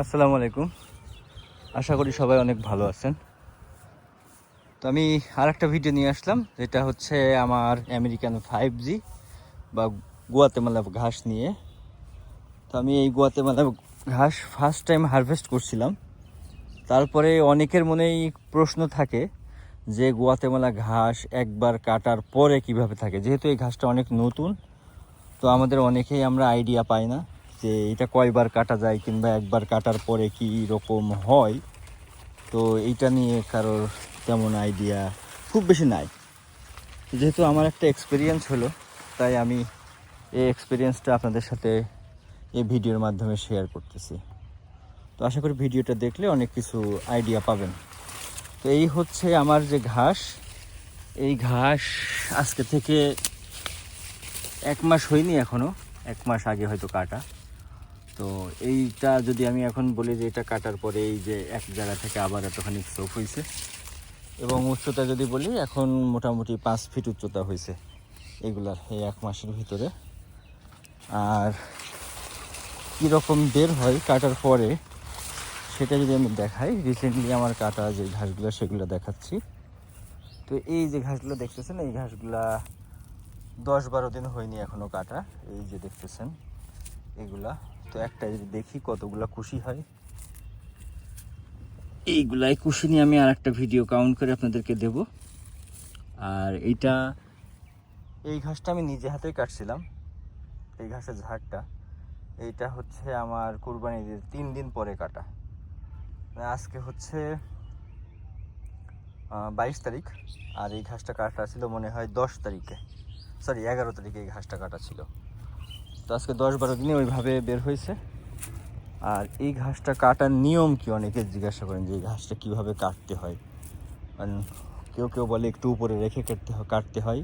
আসসালামু আলাইকুম। আশা করি সবাই অনেক ভালো আছেন। তো আমি আর একটা ভিডিও নিয়ে আসলাম, যেটা হচ্ছে আমার আমেরিকান ফাইভ জি বা গুয়াতেমালা ঘাস নিয়ে। তো আমি এই গুয়াতেমালা ঘাস ফার্স্ট টাইম হারভেস্ট করছিলাম। তারপরে অনেকের মনেই প্রশ্ন থাকে যে গুয়াতেমালা ঘাস একবার কাটার পরে কীভাবে থাকে? যেহেতু এই ঘাসটা অনেক নতুন, তো আমাদের অনেকেই আমরা আইডিয়া পাই না। যে এটা কয়বার কাটা যায় কিংবা একবার কাটার পরে কি রকম হয়, তো এইটা নিয়ে কারোর তেমন আইডিয়া খুব বেশি নাই। যেহেতু আমার একটা এক্সপিরিয়েন্স হলো, তাই আমি এই এক্সপিরিয়েন্সটা আপনাদের সাথে এই ভিডিওর মাধ্যমে শেয়ার করতেছি। তো আশা করি ভিডিওটা দেখলে অনেক কিছু আইডিয়া পাবেন। তো এই হচ্ছে আমার যে ঘাস। এই ঘাস আজকে থেকে এক মাস হয়নি এখনও এক মাস আগে হয়তো কাটা। তো এইটা যদি আমি এখন বলি যে এটা কাটার পরে এই যে এক জায়গা থেকে আবার এতখানি সোপ হয়েছে এবং উচ্চতা যদি বলি, এখন মোটামুটি পাঁচ ফিট উচ্চতা হয়েছে এগুলার এই এক মাসের ভিতরে। আর কীরকম বের হয় কাটার পরে, সেটা যদি আমি দেখাই রিসেন্টলি আমার কাটা যে ঘাসগুলো, সেগুলো দেখাচ্ছি। তো এই যে ঘাসগুলো দেখতেছেন, এই ঘাসগুলা দশ বারো দিন হয়নি এখনও কাটা। এই যে দেখতেছেন এগুলা। তো একটা যদি দেখি কতগুলা খুশি হয়। এইগুলাই খুশি নিয়ে আমি আর একটা ভিডিও কাউন্ট করে আপনাদেরকে দেব। আর এইটা এই ঘাসটা আমি নিজে হাতেই কাটছিলাম। এই ঘাসের ঝাড়টা। এইটা হচ্ছে আমার কুরবানির তিন দিন পরে কাটা। আজকে হচ্ছে বাইশ তারিখ। আর এই ঘাসটা কাটা ছিল মনে হয় দশ তারিখে। সরি এগারো তারিখে এই ঘাসটা কাটা ছিল। আজকে দশ বারো দিনে ওইভাবে বের হয়েছে। আর এই ঘাসটা কাটার নিয়ম কি? অনেকে জিজ্ঞাসা করেন যে এই ঘাসটা কীভাবে কাটতে হয়? কারণ কেউ কেউ বলে একটু উপরে রেখে কাটতে কাটতে হয়।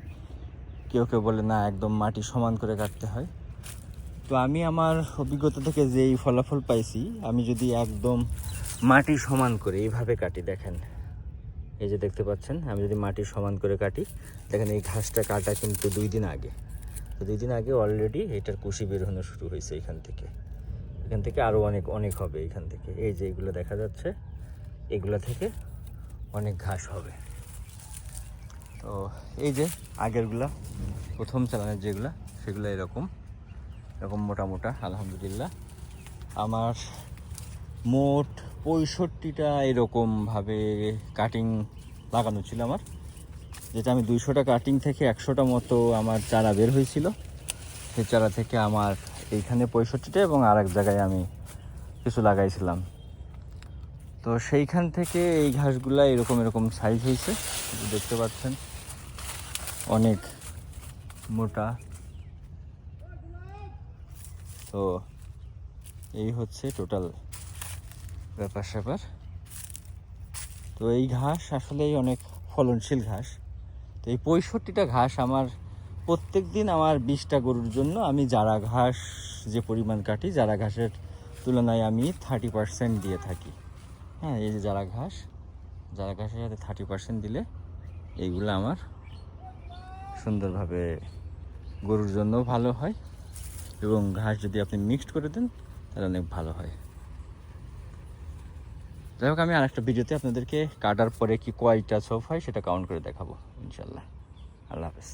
কেউ কেউ বলে না, একদম মাটি সমান করে কাটতে হয়। তো আমি আমার অভিজ্ঞতা থেকে যেই ফলাফল পাইছি, আমি যদি একদম মাটি সমান করে এইভাবে কাটি, দেখেন। এই যে দেখতে পাচ্ছেন, আমি যদি মাটি সমান করে কাটি, দেখেন এই ঘাসটা কাটা কিন্তু দুই দিন আগে। দুই দিন আগে অলরেডি এটার কুশি বের হনো শুরু হয়েছে এখান থেকে। এখান থেকে আরও অনেক অনেক হবে এখান থেকে। এই যে এগুলো দেখা যাচ্ছে, এগুলো থেকে অনেক ঘাস হবে। তো এই যে আগেরগুলা, প্রথম চালানের যেগুলা, সেগুলো এরকম। এরকম মোটা মোটা আলহামদুলিল্লাহ। আমার মোট পঁয়ষট্টিটা এরকমভাবে কাটিং লাগানো ছিল আমার। যেটা আমি দুইশোটা কাটিং থেকে একশোটা মতো আমার চারা বের হয়েছিল। সেই চারা থেকে আমার এইখানে পঁয়ষট্টিটা এবং আর এক জায়গায় আমি কিছু লাগাইছিলাম। তো সেইখান থেকে এই ঘাসগুলা এরকম এরকম সাইজ হয়েছে দেখতে পাচ্ছেন। অনেক মোটা। তো এই হচ্ছে টোটাল ব্যাপার স্যাপার তো এই ঘাস আসলেই অনেক ফলনশীল ঘাস। তো এই পঁয়ষট্টিটা ঘাস আমার প্রত্যেক দিন আমার বিশটা গরুর জন্য আমি জারা ঘাস যে পরিমাণ কাটি জারা ঘাসের তুলনায় আমি থার্টি পার্সেন্ট দিয়ে থাকি। হ্যাঁ এই যে জারা ঘাস জারা ঘাসের সাথে থার্টি পার্সেন্ট দিলে এইগুলো আমার সুন্দরভাবে গরুর জন্যও ভালো হয় এবং ঘাস যদি আপনি মিক্সড করে দেন, তাহলে অনেক ভালো হয়। যাই হোক, আমি আরেকটা ভিডিওতে আপনাদেরকে কাটার পরে কি কয়টা সফ হয় সেটা কাউন্ট করে দেখাবো ইনশাল্লাহ আল্লাহ হাফেজ।